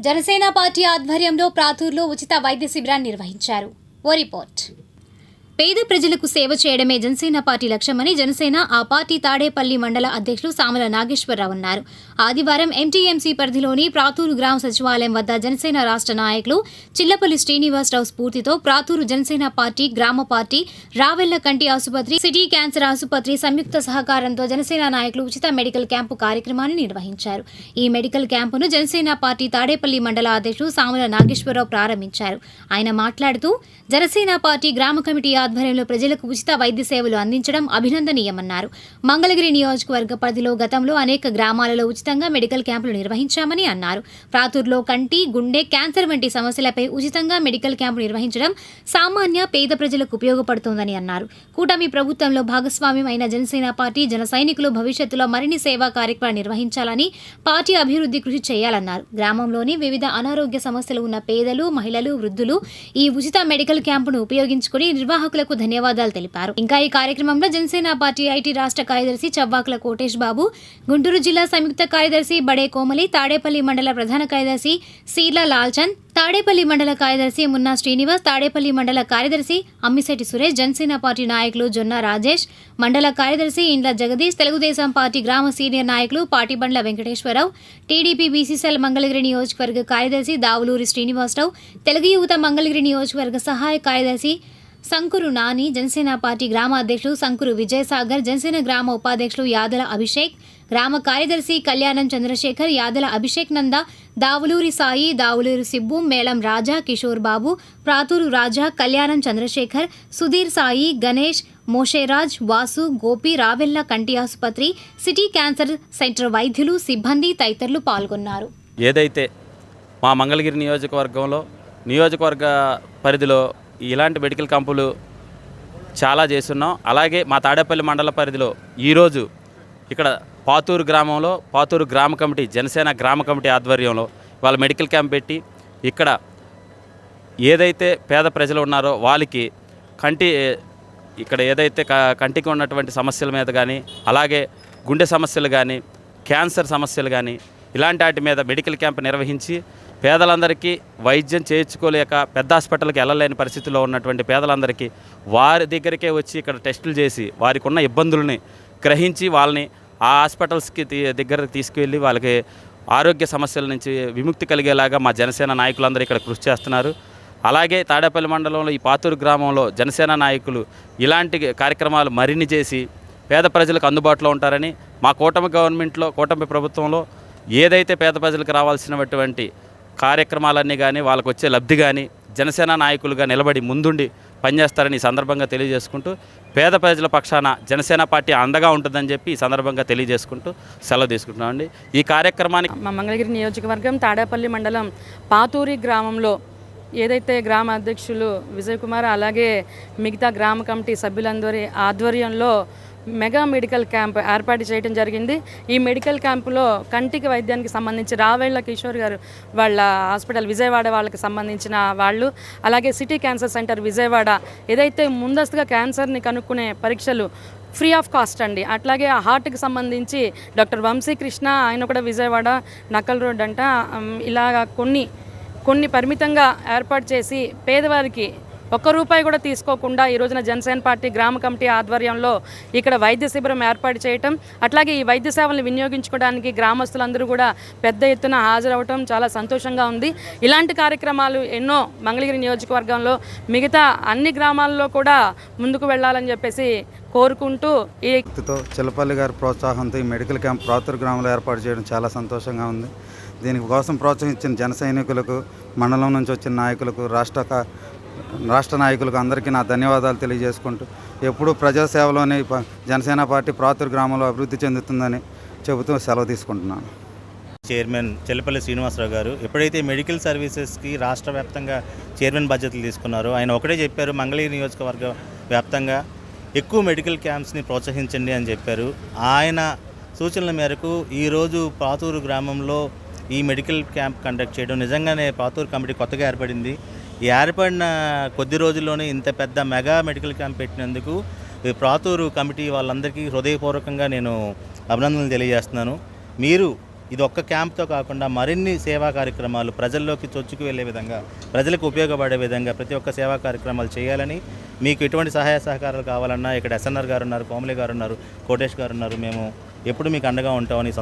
Janasena party ఆధ్వర్యంలో ప్రాతూర్లో ఉచిత వైద్య శిబిరాన్ని నిర్వహించారు. ఓ రిపోర్ట్. పేద ప్రజలకు సేవ చేయడమే జనసేన పార్టీ లక్ష్యమని జనసేన ఆ పార్టీ తాడేపల్లి మండల అధ్యక్షులు సామల నాగేశ్వరరావు అన్నారు. ఆదివారం ఎంటీఎంసీ పరిధిలోని ప్రాతూరు గ్రామ సచివాలయం వద్ద జనసేన రాష్ట్ర నాయకులు చిల్లపల్లి శ్రీనివాసరావు స్ఫూర్తితో ప్రాతూరు జనసేన పార్టీ గ్రామ పార్టీ రావెల్ల కంటి ఆసుపత్రి సిటీ క్యాన్సర్ ఆసుపత్రి సంయుక్త సహకారంతో జనసేన నాయకులు ఉచిత మెడికల్ క్యాంపు కార్యక్రమాన్ని నిర్వహించారు. ఈ మెడికల్ క్యాంపును జనసేన పార్టీ తాడేపల్లి మండల అధ్యక్షులు సామల నాగేశ్వరరావు ప్రారంభించారు. ఆయన మాట్లాడుతూ జనసేన పార్టీ గ్రామ కమిటీ ఆధ్వర్యంలో ప్రజలకు ఉచిత వైద్య సేవలు అందించడం అభినందనీయమన్నారు. మంగళగిరి నియోజకవర్గ పరిధిలో గతంలో అనేక గ్రామాలలో ఉచితంగా మెడికల్ క్యాంపులు నిర్వహించామని అన్నారు. ప్రాతూర్లో కంటి గుండె క్యాన్సర్ వంటి సమస్యలపై ఉచితంగా మెడికల్ క్యాంపు నిర్వహించడం సామాన్య పేద ప్రజలకు ఉపయోగపడుతోందని అన్నారు. కూటమి ప్రభుత్వంలో భాగస్వామ్యం అయిన జనసేన పార్టీ జన సైనికులు భవిష్యత్తులో మరిన్ని సేవా కార్యక్రమాలు నిర్వహించాలని పార్టీ అభివృద్ధి కృషి చేయాలన్నారు. గ్రామంలోని వివిధ అనారోగ్య సమస్యలు ఉన్న పేదలు మహిళలు వృద్ధులు ఈ ఉచిత మెడికల్ క్యాంపును ఉపయోగించుకుని నిర్వాహకులకు ధన్యవాదాలు తెలిపారు. ఇంకా ఈ కార్యక్రమంలో జనసేన పార్టీ ఐటీ రాష్ట్ర కార్యదర్శి చవ్వాకుల కోటేష్ బాబు గుంటూరు జిల్లా సంయుక్త కార్యదర్శి బడే కోమలి తాడేపల్లి మండల ప్రధాన కార్యదర్శి సీర్ల లాల్చంద్ తాడేపల్లి మండల కార్యదర్శి మున్నా శ్రీనివాస్ తాడేపల్లి మండల కార్యదర్శి అమ్మిశెట్టి సురేష్ జనసేన పార్టీ నాయకులు జొన్న రాజేష్ మండల కార్యదర్శి ఇండ్ల జగదీష్ తెలుగుదేశం పార్టీ గ్రామ సీనియర్ నాయకులు పాటిబండ్ల వెంకటేశ్వరరావు టీడీపీ బీసీసీఎల్ మంగళగిరి నియోజకవర్గ కార్యదర్శి దావులూరి శ్రీనివాసరావు తెలుగు యువత మంగళగిరి నియోజకవర్గ సహాయ కార్యదర్శి సంకురు నాని జనసేన పార్టీ గ్రామ అధ్యక్షులు సంకురు విజయసాగర్ జనసేన గ్రామ ఉపాధ్యక్షులు యాదల అభిషేక్ గ్రామ కార్యదర్శి కళ్యాణం చంద్రశేఖర్ యాదల అభిషేక్ నంద దావులూరి సాయి దావులూరి సిబ్బు మేళం రాజా కిషోర్ బాబు ప్రాతూరు రాజా కళ్యాణం చంద్రశేఖర్ సుధీర్ సాయి గణేష్ మోషేరాజ్ వాసు గోపి రావెల్ల కంటి ఆసుపత్రి సిటీ క్యాన్సర్ సెంటర్ వైద్యులు సిబ్బంది తదితరులు పాల్గొన్నారు. ఏదైతే మా మంగళగిరి నియోజకవర్గంలో నియోజకవర్గ పరిధిలో ఇలాంటి మెడికల్ క్యాంపులు చాలా చేస్తున్నాం. అలాగే మా తాడేపల్లి మండల పరిధిలో ఈరోజు ఇక్కడ పాతూరు గ్రామంలో పాతూరు గ్రామ కమిటీ జనసేన గ్రామ కమిటీ ఆధ్వర్యంలో వాళ్ళ మెడికల్ క్యాంప్ పెట్టి ఇక్కడ ఏదైతే పేద ప్రజలు ఉన్నారో వాళ్ళకి కంటి ఇక్కడ ఏదైతే క- కంటికి ఉన్నటువంటి సమస్యల మీద కానీ అలాగే గుండె సమస్యలు కానీ క్యాన్సర్ సమస్యలు కానీ ఇలాంటి వాటి మీద మెడికల్ క్యాంప్ నిర్వహించి పేదలందరికీ వైద్యం చేయించుకోలేక పెద్ద హాస్పిటల్కి వెళ్ళలేని పరిస్థితిలో ఉన్నటువంటి పేదలందరికీ వారి దగ్గరికే వచ్చి ఇక్కడ టెస్టులు చేసి వారికి ఉన్న ఇబ్బందుల్ని గ్రహించి వాళ్ళని ఆ హాస్పిటల్స్కి తీ- దగ్గరకు తీసుకువెళ్ళి వాళ్ళకి ఆరోగ్య సమస్యల నుంచి విముక్తి కలిగేలాగా మా జనసేన నాయకులందరూ ఇక్కడ కృషి చేస్తున్నారు. అలాగే తాడేపల్లి మండలంలో ఈ పాతూరు గ్రామంలో జనసేన నాయకులు ఇలాంటి కార్యక్రమాలు మరిన్ని చేసి పేద ప్రజలకు అందుబాటులో ఉంటారని మా కూటమి గవర్నమెంట్లో కూటమి ప్రభుత్వంలో ఏదైతే పేద ప్రజలకు రావాల్సినటువంటి కార్యక్రమాలన్నీ కానీ వాళ్ళకు వచ్చే లబ్ధి కానీ జనసేన నాయకులుగా నిలబడి ముందుండి పనిచేస్తారని ఈ సందర్భంగా తెలియజేసుకుంటూ పేద ప్రజల పక్షాన జనసేన పార్టీ అండగా ఉంటుందని చెప్పి ఈ సందర్భంగా తెలియజేసుకుంటూ సెలవు తీసుకుంటున్నామండి. ఈ కార్యక్రమానికి మా మంగళగిరి నియోజకవర్గం తాడేపల్లి మండలం పాతూరి గ్రామంలో ఏదైతే గ్రామ అధ్యక్షులు విజయ్ కుమార్ అలాగే మిగతా గ్రామ కమిటీ సభ్యులందరి ఆధ్వర్యంలో మెగా మెడికల్ క్యాంప్ ఏర్పాటు చేయడం జరిగింది. ఈ మెడికల్ క్యాంపులో కంటికి వైద్యానికి సంబంధించి రావేళ్ళ కిషోర్ గారు వాళ్ళ హాస్పిటల్ విజయవాడ వాళ్ళకి సంబంధించిన వాళ్ళు అలాగే సిటీ క్యాన్సర్ సెంటర్ విజయవాడ ఏదైతే ముందస్తుగా క్యాన్సర్ని కనుక్కునే పరీక్షలు ఫ్రీ ఆఫ్ కాస్ట్ అండి. అట్లాగే ఆ హార్ట్కి సంబంధించి డాక్టర్ వంశీకృష్ణ ఆయన కూడా విజయవాడ నకల్ రోడ్ అంట ఇలాగా కొన్ని కొన్ని పరిమితంగా ఏర్పాటు చేసి పేదవారికి ఒక్క రూపాయి కూడా తీసుకోకుండా ఈ రోజున జనసేన పార్టీ గ్రామ కమిటీ ఆధ్వర్యంలో ఇక్కడ వైద్య శిబిరం ఏర్పాటు చేయటం అట్లాగే ఈ వైద్య సేవలను వినియోగించుకోవడానికి గ్రామస్తులందరూ కూడా పెద్ద ఎత్తున హాజరవటం చాలా సంతోషంగా ఉంది. ఇలాంటి కార్యక్రమాలు ఎన్నో మంగళగిరి నియోజకవర్గంలో మిగతా అన్ని గ్రామాల్లో కూడా ముందుకు వెళ్ళాలని చెప్పేసి కోరుకుంటూ ఈ చిలపల్లి గారి ప్రోత్సాహంతో ఈ మెడికల్ క్యాంప్ ప్రాతూరు గ్రామంలో ఏర్పాటు చేయడం చాలా సంతోషంగా ఉంది. దీనికోసం ప్రోత్సహించిన జన సైనికులకు మండలం నుంచి వచ్చిన నాయకులకు రాష్ట్ర రాష్ట్ర నాయకులకు అందరికీ నా ధన్యవాదాలు తెలియజేసుకుంటూ ఎప్పుడూ ప్రజాసేవలోనే జనసేన పార్టీ ప్రాతూరు గ్రామంలో అభివృద్ధి చెందుతుందని చెబుతూ సెలవు తీసుకుంటున్నాను. చైర్మన్ చెల్లపల్లి శ్రీనివాసరావు గారు ఎప్పుడైతే మెడికల్ సర్వీసెస్కి రాష్ట్ర వ్యాప్తంగా చైర్మన్ బాధ్యతలు తీసుకున్నారో ఆయన ఒకటే చెప్పారు మంగళగిరి నియోజకవర్గ వ్యాప్తంగా ఎక్కువ మెడికల్ క్యాంప్స్ని ప్రోత్సహించండి అని చెప్పారు. ఆయన సూచనల మేరకు ఈరోజు పాతూరు గ్రామంలో ఈ మెడికల్ క్యాంప్ కండక్ట్ చేయడం నిజంగానే పాతూరు కమిటీ కొత్తగా ఏర్పడింది. ఏర్పడిన కొద్ది రోజుల్లోనే ఇంత పెద్ద మెగా మెడికల్ క్యాంప్ పెట్టినందుకు ప్రాతూరు కమిటీ వాళ్ళందరికీ హృదయపూర్వకంగా నేను అభినందనలు తెలియజేస్తున్నాను. మీరు ఇది ఒక్క క్యాంప్తో కాకుండా మరిన్ని సేవా కార్యక్రమాలు ప్రజల్లోకి చొచ్చుకు వెళ్ళే విధంగా ప్రజలకు ఉపయోగపడే విధంగా ప్రతి ఒక్క సేవా కార్యక్రమాలు చేయాలని మీకు ఎటువంటి సహాయ సహకారాలు కావాలన్నా ఇక్కడ ఎస్ఎన్ఆర్ గారు ఉన్నారు కోమలి గారు ఉన్నారు కోటేష్ గారు ఉన్నారు మేము ఎప్పుడు మీకు అండగా ఉంటామని